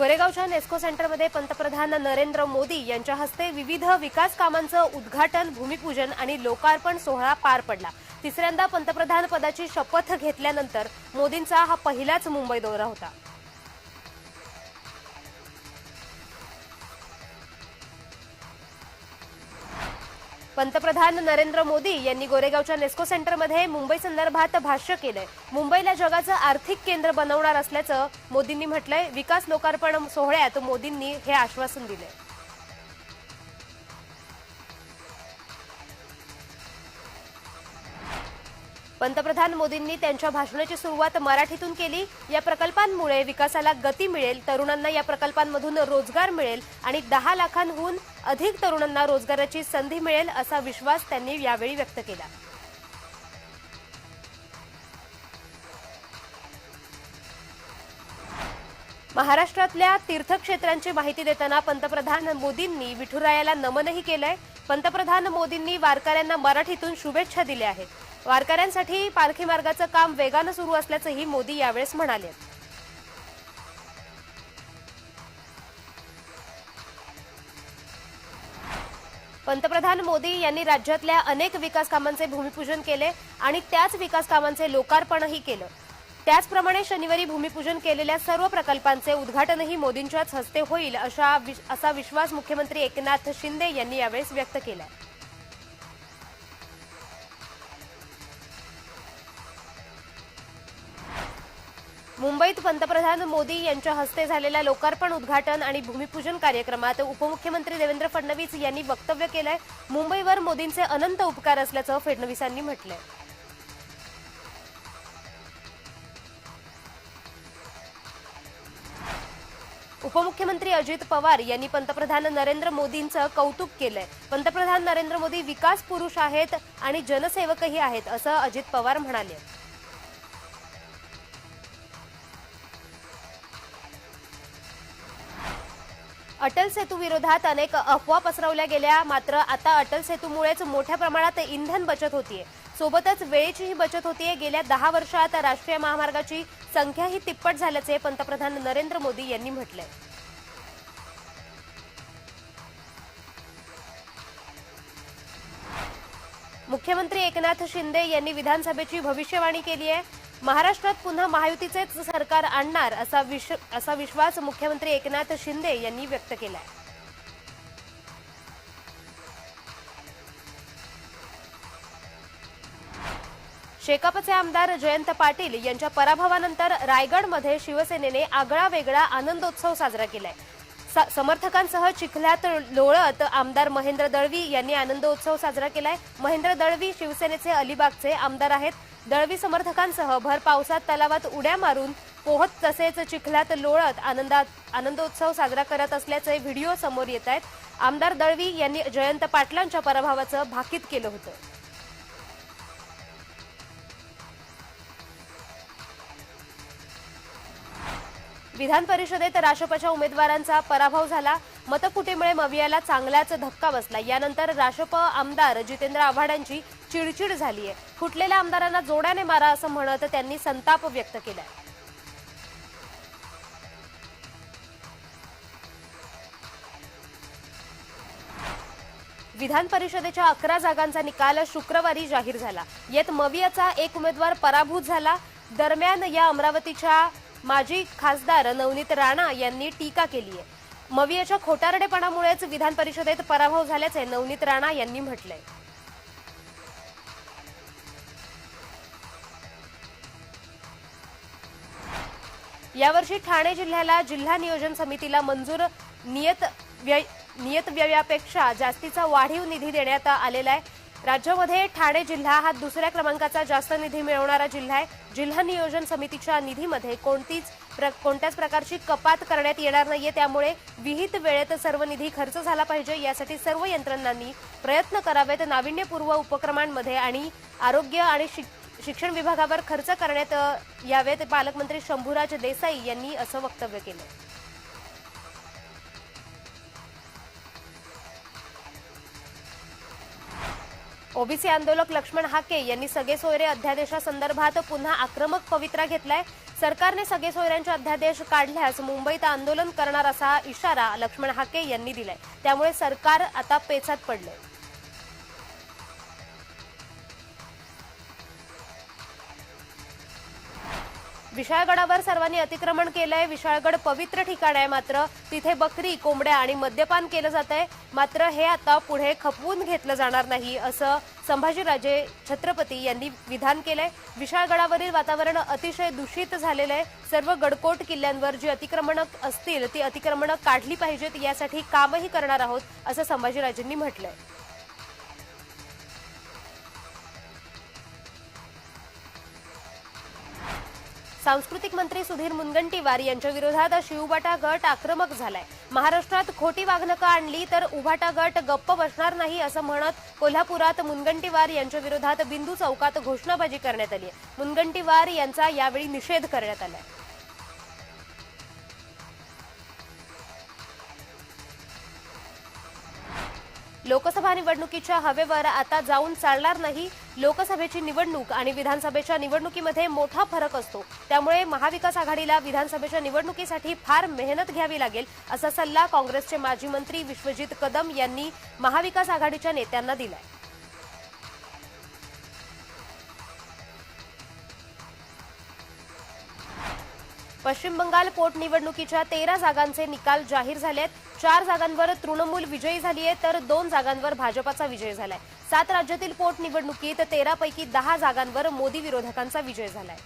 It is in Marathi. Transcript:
गोरेगावच्या नेस्को सेंटरमध्ये पंतप्रधान नरेंद्र मोदी यांच्या हस्ते विविध विकास कामांचं उद्घाटन भूमिपूजन आणि लोकार्पण सोहळा पार पडला. तिसऱ्यांदा पंतप्रधान पदाची शपथ घेतल्यानंतर मोदींचा हा पहिलाच मुंबई दौरा होता. पंतप्रधान नरेंद्र मोदी यांनी गोरेगावच्या नेस्को सेंटरमध्ये मुंबई संदर्भात भाष्य केलंय. मुंबईला जगाचं आर्थिक केंद्र बनवणार असल्याचं मोदींनी म्हटलंय. विकास लोकार्पण सोहळ्यात मोदींनी हे आश्वासन दिलंय. पंतप्रधान मोदींनी त्यांच्या भाषणाची सुरुवात मराठीतून केली. या प्रकल्पांमुळे विकासाला गती मिळेल तरुणांना या प्रकल्पांमधून रोजगार मिळेल आणि दहा लाखांहून अधिक तरुणांना रोजगाराची संधी मिळेल असा विश्वास त्यांनी यावेळी व्यक्त केला. महाराष्ट्रातल्या तीर्थक्षेत्रांची माहिती देताना पंतप्रधान मोदींनी विठुरायाला नमनही केलंय. पंतप्रधान मोदींनी वारकऱ्यांना मराठीतून शुभेच्छा दिल्या आहेत. वारकऱ्यांसाठी पालखी मार्गाचं काम वेगानं सुरू असल्याचंही मोदी यावेळेस म्हणाले. पंतप्रधान मोदी यांनी राज्यातल्या अनेक विकास कामांचे भूमिपूजन केले आणि त्याच विकास कामांचे लोकार्पणही केलं. त्याचप्रमाणे शनिवारी भूमिपूजन केलेल्या सर्व प्रकल्पांचे उद्घाटनही मोदींच्याच हस्ते होईल अशा असा विश्वास मुख्यमंत्री एकनाथ शिंदे यांनी यावेळेस व्यक्त केला मुंबईत पंतप्रधान मोदी यांच्या हस्ते झालेल्या लोकार्पण उद्घाटन आणि भूमिपूजन कार्यक्रमात उपमुख्यमंत्री देवेंद्र फडणवीस यांनी वक्तव्य केलंय. मुंबईवर मोदींचे अनंत उपकार असल्याचं फडणवीसांनी म्हटलंय. उपमुख्यमंत्री अजित पवार यांनी पंतप्रधान नरेंद्र मोदींचं कौतुक केलंय. पंतप्रधान नरेंद्र मोदी विकास पुरुष आहेत आणि जनसेवकही आहेत असं अजित पवार म्हणाले. अटल सेतू विरोधात अनेक अफवा पसरवल्या गेल्या. मात्र आता अटल सेतूमुळेच मोठ्या प्रमाणात इंधन बचत होतीये. सोबतच वेळेचीही बचत होतीये. गेल्या दहा वर्षात राष्ट्रीय महामार्गाची संख्याही तिप्पट झाल्याचे पंतप्रधान नरेंद्र मोदी यांनी म्हटलंय. मुख्यमंत्री एकनाथ शिंदे यांनी विधानसभेची भविष्यवाणी केली आहे महाराष्ट्रात पुन्हा महायुतीचेच सरकार आणणार असा विश असा विश्वास मुख्यमंत्री एकनाथ शिंदे यांनी व्यक्त केला आहे शेकापचे आमदार जयंत पाटील यांच्या पराभवानंतर रायगडमध्ये शिवसेनेने आगळा वेगळा आनंदोत्सव साजरा केलाय. समर्थकांसह चिखल्यात लोळत आमदार महेंद्र दळवी यांनी आनंदोत्सव साजरा केलाय. महेंद्र दळवी शिवसेनेचे अलिबागचे आमदार आहेत. दळवी समर्थकांसह भर पावसात तलावात उड्या मारून पोहत तसेच चिखल्यात लोळत आनंदात आनंदोत्सव साजरा करत असल्याचे व्हिडिओ समोर येत आहेत. आमदार दळवी यांनी जयंत पाटलांच्या पराभवाचं भाकीत केलं होतं. विधान परिषदेत राष्ट्रपच्या उमेदवारांचा पराभव झाला. मतफुटीमुळे मवियाला चांगलाच धक्का बसला. यानंतर राष्ट्रप आमदार जितेंद्र आव्हाडांची चिडचिड झाली आहे. फुटलेल्या आमदारांना जोड्याने मारा असं म्हणत त्यांनी संताप व्यक्त केलाय. विधान परिषदेच्या अकरा जागांचा निकाल शुक्रवारी जाहीर झाला. यात मवियाचा एक उमेदवार पराभूत झाला. दरम्यान या अमरावतीच्या माजी खासदार नवनीत राणा यांनी टीका केली आहे. मवियाच्या खोटारडेपणामुळेच विधान परिषदेत पराभव झाल्याचे नवनीत राणा यांनी म्हटलंय. यावर्षी ठाणे जिल्ह्याला जिल्हा नियोजन समितीला मंजूर नियत व्यय नियत व्ययापेक्षा जास्तीचा वाढीव निधी देण्यात आलेला आहे. राज्यामध्ये ठाणे जिल्हा हा दुसऱ्या क्रमांकाचा जास्त निधी मिळवणारा जिल्हा आहे. जिल्हा नियोजन समितीच्या निधीमध्ये कोणतीच प्र- कोणत्याच प्रकारची कपात करण्यात येणार नाहीये. त्यामुळे विहित वेळेत सर्व निधी खर्च झाला पाहिजे. यासाठी सर्व यंत्रणांनी प्रयत्न करावेत. नाविन्यपूर्व उपक्रमांमध्ये आणि आरोग्य आणि शिक- शिक्षण विभागावर खर्च करण्यात यावेत. पालकमंत्री शंभूराज देसाई यांनी असं वक्तव्य केलं. ओबीसी आंदोलक लक्ष्मण हाके यांनी सगळे सोयरे अध्यादेशासंदर्भात पुन्हा आक्रमक पवित्रा घेतलाय. सरकारने सगळे सोयऱ्यांचे अध्यादेश काढल्यास मुंबईत आंदोलन करणार असा इशारा लक्ष्मण हाके यांनी दिलाय. त्यामुळे सरकार आता पेचात पडलंय. विशाळगडावर सर्वांनी अतिक्रमण केलंय. विशाळगड पवित्र ठिकाण आहे मात्र. तिथे बकरी कोंबड्या आणि मद्यपान केलं जात आहे. मात्र हे आता पुढे खपवून घेतलं जाणार नाही असं संभाजीराजे छत्रपती यांनी विधान केलंय. विशाळगडावरील वातावरण अतिशय दूषित झालेलं आहे. सर्व गडकोट किल्ल्यांवर जी अतिक्रमणं असतील ती अतिक्रमणं काढली पाहिजेत. यासाठी कामही करणार आहोत असं संभाजीराजेंनी म्हटलंय. सांस्कृतिक मंत्री सुधीर मुनगंटीवार यांच्या विरोधात शिवबाटा गट आक्रमक झालाय. महाराष्ट्रात खोटी वागणुका आणली तर उभाटा गट गप्प बसणार नाही असं म्हणत कोल्हापुरात मुनगंटीवार यांच्या विरोधात बिंदू चौकात घोषणाबाजी करण्यात आली आहे. मुनगंटीवार यांचा यावेळी निषेध करण्यात आलाय. लोकसभा निवडणुकीच्या हवेवर आता जाऊन चालणार नाही. लोकसभेची निवडणूक आणि विधानसभेच्या निवडणुकीमध्ये मोठा फरक असतो. त्यामुळे महाविकास आघाडीला विधानसभेच्या निवडणुकीसाठी फार मेहनत घ्यावी लागेल असा सल्ला काँग्रेसचे माजी मंत्री विश्वजित कदम यांनी महाविकास आघाडीच्या नेत्यांना दिलाय. पश्चिम बंगाल पोटनिवडणुकीच्या तेरा जागांचे निकाल जाहीर झालेत. चार जागांवर तृणमूल विजयी झाली आहे तर दोन जागांवर भाजपाचा विजय झालाय. सात राज्यातील पोटनिवडणुकीत तेरापैकी दहा जागांवर मोदी विरोधकांचा विजय झालाय.